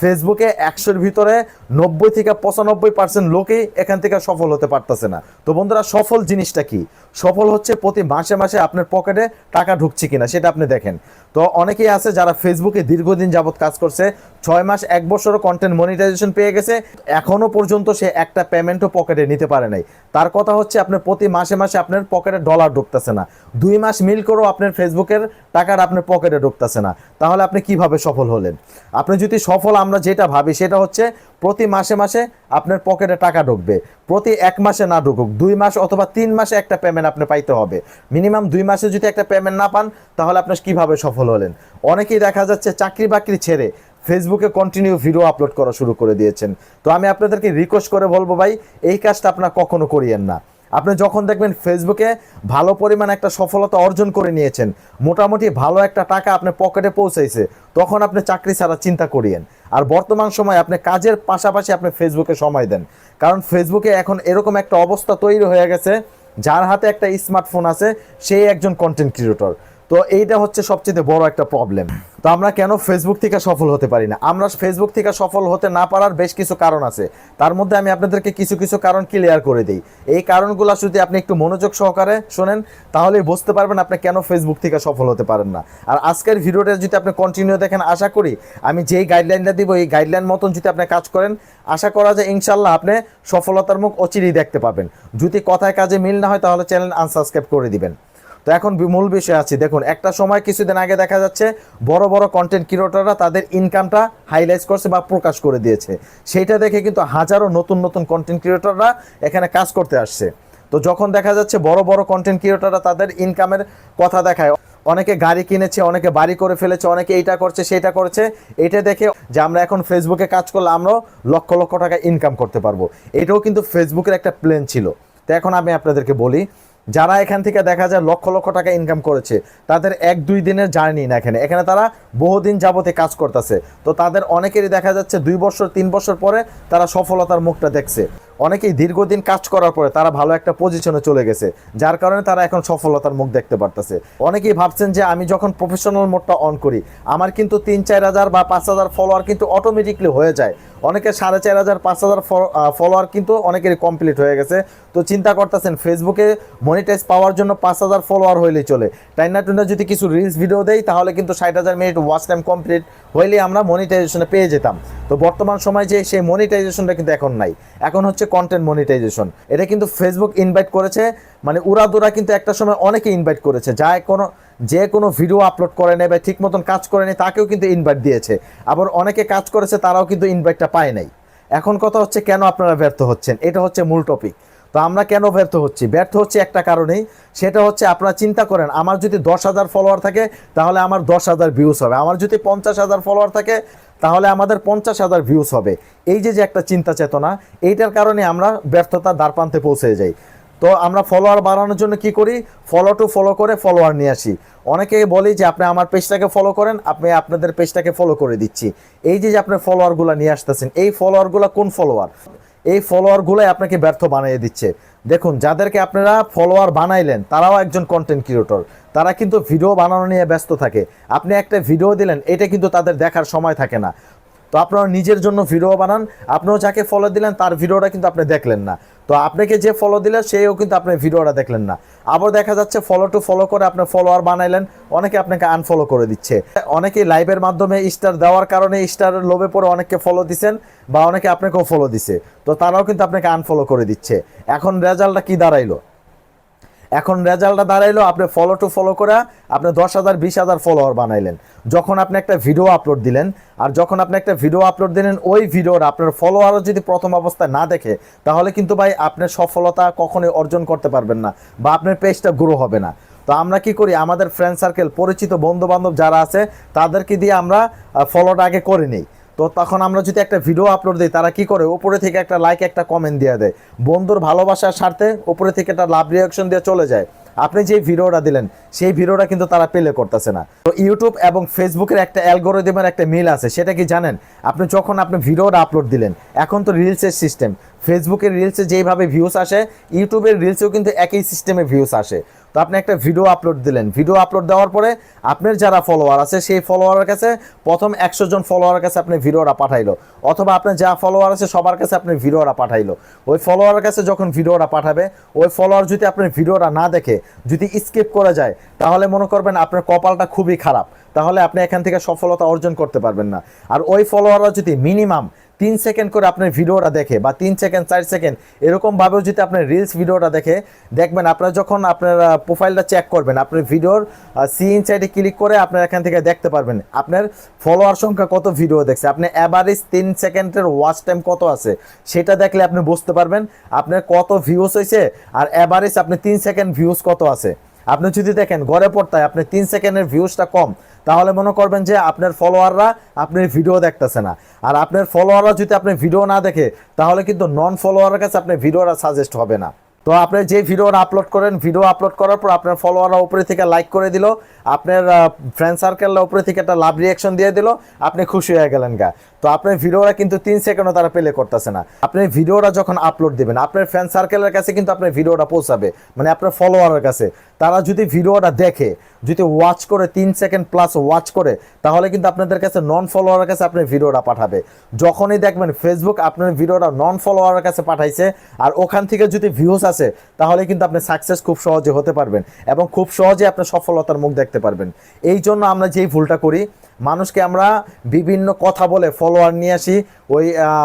ফেসবুকে একশোর ভিতরে নব্বই থেকে পঁচানব্বই পার্সেন্ট লোকেই এখান থেকে সফল হতে পারতেছে না। তো বন্ধুরা, সফল জিনিসটা কি? সফল হচ্ছে প্রতি মাসে মাসে আপনার পকেটে টাকা ঢুকছে কিনা, সেটা আপনি দেখেন। তো অনেকেই আছে যারা ফেসবুকে দীর্ঘদিন যাবত কাজ করছে, ছয় মাস, এক বছরও কন্টেন্ট মনিটাইজেশন পেয়ে গেছে, এখনও পর্যন্ত সে একটা পেমেন্টও পকেটে নিতে পারে নাই। তার কথা হচ্ছে আপনার প্রতি মাসে মাসে আপনার পকেটে ডলার ঢুকতেছে না। দুই মাস মিল করেও আপনার ফেসবুকের টাকার আপনার পকেটে ঢুকতেছে না। তাহলে আপনি কীভাবে সফল হলেন? আপনি যদি সফল আমরা যেটা ভাবি সেটা হচ্ছে প্রতি মাসে মাসে আপনার পকেটে টাকা ঢুকবে। প্রতি এক মাসে না ঢুকুক, দুই মাস অথবা তিন মাসে একটা পেমেন্ট আপনি পাইতে হবে। মিনিমাম দুই মাসে যদি একটা পেমেন্ট না পান, তাহলে আপনার কীভাবে সফল হলেন? অনেকেই দেখা যাচ্ছে চাকরি বাকরি ছেড়ে ফেসবুকে কন্টিনিউ ভিডিও আপলোড করা শুরু করে দিয়েছেন। তো আমি আপনাদেরকে রিকোয়েস্ট করে বলব ভাই, এই কাজটা আপনার কখনো করিয়েন না। আপনি যখন দেখবেন ফেসবুকে ভালো পরিমাণ একটা সফলতা অর্জন করে নিয়েছেন, মোটামুটি ভালো একটা টাকা আপনার পকেটে পৌঁছাইছে তখন আপনি চাকরি ছাড়া চিন্তা করিয়েন। আর বর্তমান সময় আপনি কাজের পাশাপাশি আপনি ফেসবুকে সময় দেন। কারণ ফেসবুকে এখন এরকম একটা অবস্থা তৈরি হয়ে গেছে, যার হাতে একটা স্মার্টফোন আছে সেই একজন কন্টেন্ট ক্রিয়েটর তো এইটা হচ্ছে সবচেয়ে বড় একটা প্রবলেম তো আমরা কেন ফেসবুক থেকে সফল হতে পারি না? আমরা ফেসবুক থেকে সফল হতে না পারার বেশ কিছু কারণ আছে। তার মধ্যে আমি আপনাদেরকে কিছু কিছু কারণ ক্লিয়ার করে দিই। এই কারণগুলো যদি আপনি একটু মনোযোগ সহকারে শোনেন তাহলেই বুঝতে পারবেন আপনি কেন ফেসবুক থেকে সফল হতে পারেন না। আর আজকের ভিডিওটা যদি আপনি কন্টিনিউ দেখেন, আশা করি আমি যেই গাইডলাইনটা দিব, এই গাইডলাইন মতন যদি আপনি কাজ করেন, আশা করা যায় ইনশাল্লাহ আপনি সফলতার মুখ অচিরেই দেখতে পাবেন। যদি কথায় কাজে মিল না হয়, তাহলে চ্যানেল আনসাবস্ক্রাইব করে দিবেন। তো এখন মূল বিষয় আছে। দেখুন, একটা সময় কিছুদিন আগে দেখা যাচ্ছে বড় বড় কন্টেন্ট ক্রিয়েটররা তাদের ইনকামটা হাইলাইট করছে বা প্রকাশ করে দিয়েছে। সেইটা দেখে কিন্তু হাজারো নতুন নতুন কন্টেন্ট ক্রিয়েটররা এখানে কাজ করতে আসছে। তো যখন দেখা যাচ্ছে বড় বড় কন্টেন্ট ক্রিয়েটররা তাদের ইনকামের কথা দেখায়, অনেকে গাড়ি কিনেছে, অনেকে বাড়ি করে ফেলেছে, অনেকে এইটা করছে সেটা করছে, এটা দেখে যে আমরা এখন ফেসবুকে কাজ করলে আমরাও লক্ষ লক্ষ টাকা ইনকাম করতে পারব। এটাও কিন্তু ফেসবুকের একটা প্ল্যান ছিল। তো এখন আমি আপনাদেরকে বলি যারা এখান থেকে দেখা যায় লক্ষ লক্ষ টাকা ইনকাম করেছে, তাদের এক দুই দিনের জার্নি না এখানে। এখানে তারা বহুদিন যাবতে কাজ করতেছে। তো তাদের অনেকেরই দেখা যাচ্ছে দুই বছর, তিন বছর পরে তারা সফলতার মুখটা দেখছে। অনেকেই দীর্ঘদিন কাজ করার পরে তারা ভালো একটা পজিশনে চলে গেছে, যার কারণে তারা এখন সফলতার মুখ দেখতে পারতেছে। অনেকেই ভাবছেন যে আমি যখন প্রফেশনাল মোডটা অন করি, আমার কিন্তু তিন, চার হাজার বা পাঁচ হাজার ফলোয়ার কিন্তু অটোমেটিকলি হয়ে যায়। অনেকে সাড়ে চার হাজার, পাঁচ হাজার ফলোয়ার কিন্তু অনেকেরই কমপ্লিট হয়ে গেছে। তো চিন্তা করতেছেন ফেসবুকে মনিটাইজ পাওয়ার জন্য পাঁচ হাজার ফলোয়ার হইলেই চলে। টাইনা টুনা, যদি কিছু রিলস ভিডিও দেই, তাহলে কিন্তু ষাট হাজার মিনিট ওয়াচ টাইম কমপ্লিট হইলে আমরা মনিটাইজেশনে পেয়ে যেতাম। তো বর্তমান সময় যে সেই মনিটাইজেশনটা কিন্তু এখন নাই। এখন হচ্ছে কন্টেন্ট মনিটাইজেশন এটা কিন্তু ফেসবুক ইনভাইট করেছে মানে উড়াদুরা কিন্তু একটা সময় অনেকে ইনভাইট করেছে। যা কোনো, যে কোনো ভিডিও আপলোড করে নেয় বা ঠিক মতন কাজ করে নেয়, তাকেও কিন্তু ইনভাইট দিয়েছে। আবার অনেকে কাজ করেছে, তারাও কিন্তু ইনভাইটটা পায় নাই। এখন কথা হচ্ছে কেন আপনারা ব্যর্থ হচ্ছেন? এটা হচ্ছে মূল টপিক তো আমরা কেন ব্যর্থ হচ্ছি? ব্যর্থ হচ্ছে একটা কারণেই, সেটা হচ্ছে আপনারা চিন্তা করেন, আমার যদি দশ হাজার ফলোয়ার থাকে, তাহলে আমার দশ হাজার ভিউজ হবে। আমার যদি পঞ্চাশ হাজার ফলোয়ার থাকে তাহলে আমাদের পঞ্চাশ হাজার ভিউজ হবে। এই যে যে একটা চিন্তা চেতনা, এইটার কারণে আমরা ব্যর্থতার দ্বারপ্রান্তে পৌঁছে যাই। তো আমরা ফলোয়ার বাড়ানোর জন্য কি করি? ফলো টু ফলো করে ফলোয়ার নিয়ে আসি। অনেকে বলি যে, আপনি আমার পেজটাকে ফলো করেন আপনি আপনাদের পেজটাকে ফলো করে দিচ্ছি। এই যে যে আপনি ফলোয়ারগুলো নিয়ে আসতেছেন, এই ফলোয়ারগুলো কোন ফলোয়ার এই ফলোয়ারগুলোই আপনাকে ব্যর্থ বানিয়ে দিচ্ছে। দেখুন, যাদেরকে আপনারা ফলোয়ার বানাইলেন, তারাও একজন কন্টেন্ট ক্রিয়েটর তারা কিন্তু ভিডিও বানানো নিয়ে ব্যস্ত থাকে। আপনি একটা ভিডিও দিলেন, এটা কিন্তু তাদের দেখার সময় থাকে না। তো আপনারা নিজের জন্য ভিডিও বানান। আপনিও যাকে ফলো দিলেন, তার ভিডিওটা কিন্তু আপনি দেখলেন না। তো আপনাকে যে ফলো দিলেন সেও কিন্তু আপনার ভিডিওটা দেখলেন না। আবার দেখা যাচ্ছে ফলো টু ফলো করে আপনার ফলোয়ার বানাইলেন, অনেকে আপনাকে আনফলো করে দিচ্ছে। অনেকে লাইভের মাধ্যমে স্টার দেওয়ার কারণে স্টার লোভে পড়ে অনেককে ফলো দিচ্ছেন বা অনেকে আপনাকেও ফলো দিছে। তো তারাও কিন্তু আপনাকে আনফলো করে দিচ্ছে। এখন রেজাল্টটা কি দাঁড়াইলো? এখন রেজাল্টটা দাঁড়াইলো, আপনি ফলো টু ফলো করে আপনি দশ হাজার, বিশ হাজার ফলোয়ার বানাইলেন। যখন আপনি একটা ভিডিও আপলোড দিলেন, আর যখন আপনি একটা ভিডিও আপলোড দিলেন, ওই ভিডিওর আপনার ফলোয়ারও যদি প্রথম অবস্থায় না দেখে, তাহলে কিন্তু ভাই আপনার সফলতা কখনোই অর্জন করতে পারবেন না বা আপনার পেজটা গ্রো হবে না। তো আমরা কি করি, আমাদের ফ্রেন্ড সার্কেল পরিচিত বন্ধু বান্ধব যারা আছে, তাদেরকে দিয়ে আমরা ফলোটা আগে করে নিই। তো তখন আমরা যদি একটা ভিডিও আপলোড দিই, তারা কি করে? ওপরে থেকে একটা লাইক একটা কমেন্ট দিয়ে দেয়। বন্ধুর ভালোবাসার স্বার্থে ওপরে থেকে একটা লাভ রিয়াকশন দিয়ে চলে যায়। আপনি যে ভিডিওটা দিলেন, সেই ভিডিওটা কিন্তু তারা পেলে করতেছে না। তো ইউটিউব এবং ফেসবুকের একটা অ্যালগোরিদমের একটা মিল আছে, সেটা কি জানেন? আপনি যখন আপনি ভিডিওটা আপলোড দিলেন, এখন তো রিলসের সিস্টেম ফেসবুকের রিলসে যেইভাবে ভিউস আসে ইউটিউবের রিলসেও কিন্তু একই সিস্টেমে ভিউস আসে। তো আপনি একটা ভিডিও আপলোড দিলেন। ভিডিও আপলোড দেওয়ার পরে আপনার যারা ফলোয়ার আছে, সেই ফলোয়ারের কাছে প্রথম একশো জন ফলোয়ারের কাছে আপনি ভিডিওটা পাঠাইলো। অথবা আপনার যা ফলোয়ার আছে, সবার কাছে আপনি ভিডিওটা পাঠাইলো। ওই ফলোয়ারের কাছে যখন ভিডিওটা পাঠাবে, ওই ফলোয়ার যদি আপনার ভিডিওটা না দেখে, যদি স্কিপ করে যায়, তাহলে মনে করবেন আপনার কপালটা খুবই খারাপ। তাহলে আপনি এখান থেকে সফলতা অর্জন করতে পারবেন না। আর ওই ফলোয়াররা যদি মিনিমাম তিন সেকেন্ড করে আপনার ভিডিওটা দেখে বা তিন সেকেন্ড, চার সেকেন্ড, এরকমভাবেও যদি আপনার রিলস ভিডিওটা দেখে, দেখবেন আপনার যখন আপনার প্রোফাইলটা চেক করবেন, আপনার ভিডিওর সি ইনসাইডে ক্লিক করে আপনার এখান থেকে দেখতে পারবেন আপনার ফলোয়ার সংখ্যা কত ভিডিও দেখছে আপনি অ্যাভারেজ তিন সেকেন্ডের ওয়াচ টাইম কত আছে, সেটা দেখলে আপনি বুঝতে পারবেন আপনার কত ভিউস হয়েছে আর অ্যাভারেজ আপনি তিন সেকেন্ড ভিউস কত আছে। আপনি যদি দেখেন গড়ে পড়তায় আপনি তিন সেকেন্ডের ভিউজটা কম, তাহলে মনে করবেন যে আপনার ফলোয়াররা আপনার ভিডিও দেখতেছে না। আর আপনার ফলোয়াররা যদি আপনি ভিডিও না দেখে, তাহলে কিন্তু নন ফলোয়ারের কাছে আপনার ভিডিওটা সাজেস্ট হবে না। তো আপনি যে ভিডিওটা আপলোড করেন ভিডিও আপলোড করার পর আপনার ফলোয়াররা উপরে থেকে লাইক করে দিল, আপনার ফ্রেন্ড সার্কেলরা উপরে থেকে একটা লাভ রিয়াকশন দিয়ে দিল, আপনি খুশি হয়ে গেলেন গা। তো আপনার ভিডিওটা কিন্তু তিন সেকেন্ডও তারা প্লে করতেছে না। আপনি ভিডিওটা যখন আপলোড দিবেন, আপনার ফ্রেন্ড সার্কেলের কাছে কিন্তু আপনার ভিডিওটা পৌঁছাবে মানে আপনার ফলোয়ারের কাছে। তারা যদি ভিডিওটা দেখে, যদি ওয়াচ করে তিন সেকেন্ড প্লাস ওয়াচ করে, তাহলে কিন্তু আপনাদের কাছে নন ফলোয়ারের কাছে আপনার ভিডিওটা পাঠাবে। যখনই দেখবেন ফেসবুক আপনার ভিডিওটা নন ফলোয়ারের কাছে পাঠাইছে, আর ওখান থেকে যদি ভিউস আসে তাহলে কিন্তু আপনি সাকসেস খুব সহজে হতে পারবেন এবং খুব সহজে আপনার সফলতার মুখ দেখতে পারবেন। এই জন্য আমরা যেই ভুলটা করি, মানুষকে আমরা বিভিন্ন কথা বলে ফলোয়ার নিয়ে আসি, ওই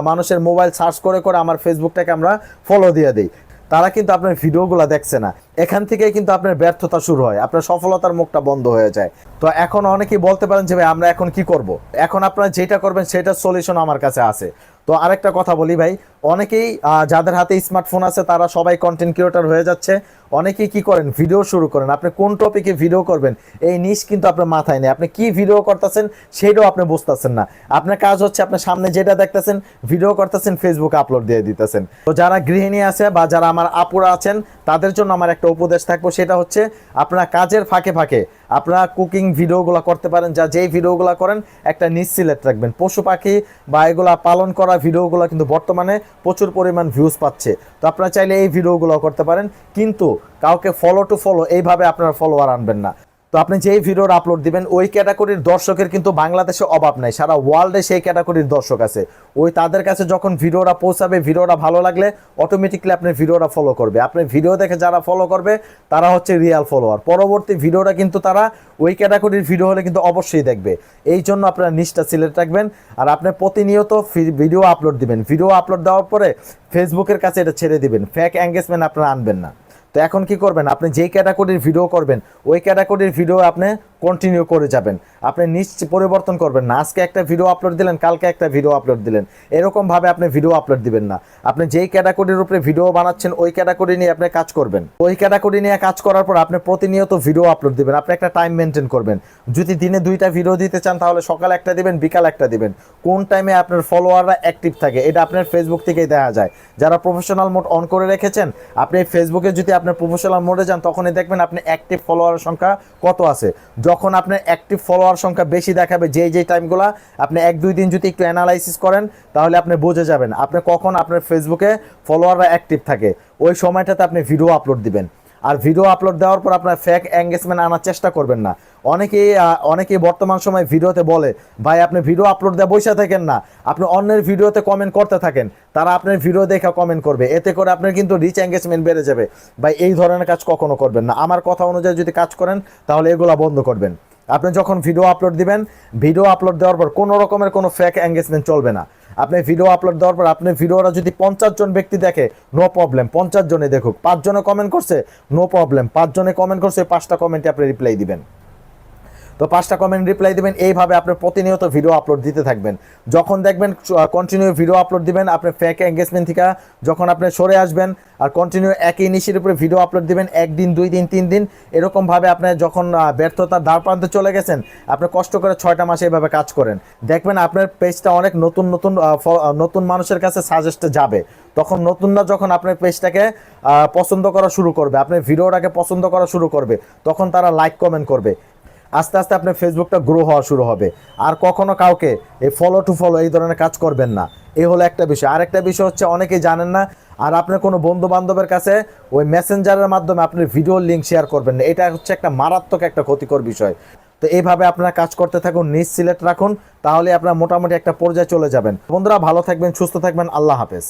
মানুষের মোবাইল সার্চ করে করে আমার ফেসবুকটাকে আমরা ফলো দিয়ে দিই। তারা কিন্তু আপনার ভিডিওগুলো দেখছে না। এখান থেকে কিন্তু আপনার ব্যর্থতা শুরু হয়, আপনার সফলতার মুখটা বন্ধ হয়ে যায়। তো এখন অনেকেই বলতে পারেন যে, ভাই, আমরা এখন কি করব। এখন আপনারা যেটা করবেন, সেটার সলিউশন আমার কাছে আছে। তো আরেকটা কথা বলি ভাই, অনেকেই যাদের হাতে স্মার্টফোন আছে, তারা সবাই কন্টেন্ট ক্রিয়েটর হয়ে যাচ্ছে। অনেকেই কি করেন? ভিডিও শুরু করেন। আপনি কোন টপিকে ভিডিও করবেন, এই নিশ কিন্তু আপনার মাথায় নেই। আপনি কি ভিডিও করতেছেন, সেটাও আপনি বুঝতেছেন না। আপনার কাজ হচ্ছে আপনার সামনে যেটা দেখতেছেন ভিডিও করতেছেন ফেসবুকে আপলোড দিয়ে দিতেছেন। তো যারা গৃহিণী আছে বা যারা আমার আপুরা আছেন, তাদের জন্য আমার একটা উপদেশ থাকব, সেটা হচ্ছে, আপনার কাজের ফাঁকে ফাঁকে আপনারা কুকিং ভিডিওগুলো করতে পারেন। যা যেই ভিডিওগুলো করেন, একটা নিজ সিলেক্ট রাখবেন। পশু পাখি বা এগুলা পালন করা ভিডিওগুলো কিন্তু বর্তমানে প্রচুর পরিমাণ ভিউজ পাচ্ছে। তো আপনারা চাইলে এই ভিডিওগুলো করতে পারেন, কিন্তু কাউকে ফলো টু ফলো এইভাবে আপনারা ফলোয়ার আনবেন না। তো আপনি যেই ভিডিওর আপলোড দিবেন, ওই ক্যাটাগরির দর্শকের কিন্তু বাংলাদেশে অভাব নাই, সারা ওয়ার্ল্ডে সেই ক্যাটাগরির দর্শক আছে। ওই তাদের কাছে যখন ভিডিওটা পৌঁছাবে ভিডিওটা ভালো লাগলে অটোমেটিকলি আপনি ভিডিওটা ফলো করবে। আপনি ভিডিও দেখে যারা ফলো করবে, তারা হচ্ছে রিয়াল ফলোয়ার পরবর্তী ভিডিওটা কিন্তু তারা ওই ক্যাটাগরির ভিডিও হলে কিন্তু অবশ্যই দেখবে। এই জন্য আপনারা নিচটা সিলেক্ট রাখবেন আর আপনি প্রতিনিয়ত ভিডিও আপলোড দিবেন। ভিডিও আপলোড দেওয়ার পরে ফেসবুকের কাছে এটা ছেড়ে দিবেন। ফ্যাক এঙ্গেজমেন্ট আপনারা আনবেন না। তো এখন কি করবেন? আপনি যে ক্যাটাগরির ভিডিও করবেন ওই ক্যাটাগরির ভিডিও আপনি কন্টিনিউ করে যাবেন। আপনি নিশ্চয় পরিবর্তন করবেন না। আজকে একটা ভিডিও আপলোড দিলেন, কালকে একটা ভিডিও আপলোড দিলেন। এরকমভাবে আপনি ভিডিও আপলোড দিবেন না। আপনি যেই ক্যাটাগরির উপরে ভিডিও বানাচ্ছেন, ওই ক্যাটাগরি নিয়ে আপনি কাজ করবেন। ওই ক্যাটাগরি নিয়ে কাজ করার পর আপনি প্রতিনিয়ত ভিডিও আপলোড দিবেন। আপনি একটা টাইম মেনটেন করবেন। যদি দিনে দুইটা ভিডিও দিতে চান, তাহলে সকাল একটা দিবেন, বিকাল একটা দিবেন। কোন টাইমে আপনার ফলোয়াররা অ্যাক্টিভ থাকে, এটা আপনার ফেসবুক থেকেই দেখা যায়। যারা প্রফেশনাল মোড অন করে রেখেছেন, আপনি ফেসবুকে যদি আপনার প্রফেশনাল মোডে যান, তখনই দেখবেন আপনি অ্যাক্টিভ ফলোয়ারের সংখ্যা কত আছে। যখন আপনার অ্যাক্টিভ ফলোয়ার সংখ্যা বেশি দেখাবে যেই যেই টাইমগুলো আপনি এক দুই দিন যদি একটু অ্যানালাইসিস করেন, তাহলে আপনি বোঝে যাবেন। আপনি কখন আপনার ফেসবুকে ফলোয়াররা অ্যাক্টিভ থাকে, ওই সময়টাতে আপনি ভিডিও আপলোড দিবেন। আর ভিডিও আপলোড দেওয়ার পর আপনার ফেক এঙ্গেজমেন্ট আনার চেষ্টা করবেন না। অনেকেই অনেকেই বর্তমান সময় ভিডিওতে বলে, ভাই, আপনি ভিডিও আপলোড দেওয়া বসে থাকেন না। আপনি অন্যের ভিডিওতে কমেন্ট করতে থাকেন। তারা আপনার ভিডিও দেখে কমেন্ট করবে। এতে করে আপনার কিন্তু রিচ এঙ্গেজমেন্ট বেড়ে যাবে। ভাই, এই ধরনের কাজ কখনো করবেন না। আমার কথা অনুযায়ী যদি কাজ করেন, তাহলে এগুলো বন্ধ করবেন। আপনি যখন ভিডিও আপলোড দিবেন ভিডিও আপলোড দেওয়ার পর কোনো রকমের কোনো ফেক এঙ্গেজমেন্ট চলবে না। আপনি ভিডিও আপলোড দেওয়ার পর আপনি ভিডিওটা যদি পঞ্চাশ জন ব্যক্তি দেখে নো প্রবলেম পঞ্চাশ জনে দেখুক। পাঁচজনে কমেন্ট করছে নো প্রবলেম পাঁচজনে কমেন্ট করছে, পাঁচটা কমেন্টে আপনি রিপ্লাই দিবেন। তো পাঁচটা কমেন্ট রিপ্লাই দিবেন, এইভাবে আপনি প্রতিনিয়ত ভিডিও আপলোড দিতে থাকবেন। যখন দেখবেন কন্টিনিউ ভিডিও আপলোড দিবেন, আপনি ফেক এঙ্গেজমেন্ট থেকে যখন আপনি সরে আসবেন, আর কন্টিনিউ একই নিশির উপরে ভিডিও আপলোড দিবেন, একদিন, দুই দিন, তিন দিন, এরকমভাবে আপনি যখন ব্যর্থতার দ্বার প্রান্তে চলে গেছেন, আপনি কষ্ট করে ছয়টা মাসে এইভাবে কাজ করেন। দেখবেন আপনার পেজটা অনেক নতুন নতুন নতুন মানুষের কাছে সাজেস্টে যাবে। তখন নতুনরা যখন আপনার পেজটাকে পছন্দ করা শুরু করবে, আপনার ভিডিওটাকে পছন্দ করা শুরু করবে, তখন তারা লাইক কমেন্ট করবে। আস্তে আস্তে আপনার ফেসবুকটা গ্রো হওয়া শুরু হবে। আর কখনো কাউকে এই ফলো টু ফলো এই ধরনের কাজ করবেন না। এই হলো একটা বিষয়। আরেকটা বিষয় হচ্ছে, অনেকেই জানেন না, আর আপনার কোনো বন্ধু বান্ধবের কাছে ওই মেসেঞ্জারের মাধ্যমে আপনি ভিডিও লিঙ্ক শেয়ার করবেন না। এটা হচ্ছে একটা মারাত্মক একটা ক্ষতিকর বিষয়। তো এইভাবে আপনারা কাজ করতে থাকুন, নিজ সিলেক্ট রাখুন, তাহলে আপনারা মোটামুটি একটা পর্যায়ে চলে যাবেন। বন্ধুরা, ভালো থাকবেন, সুস্থ থাকবেন। আল্লাহ হাফেজ।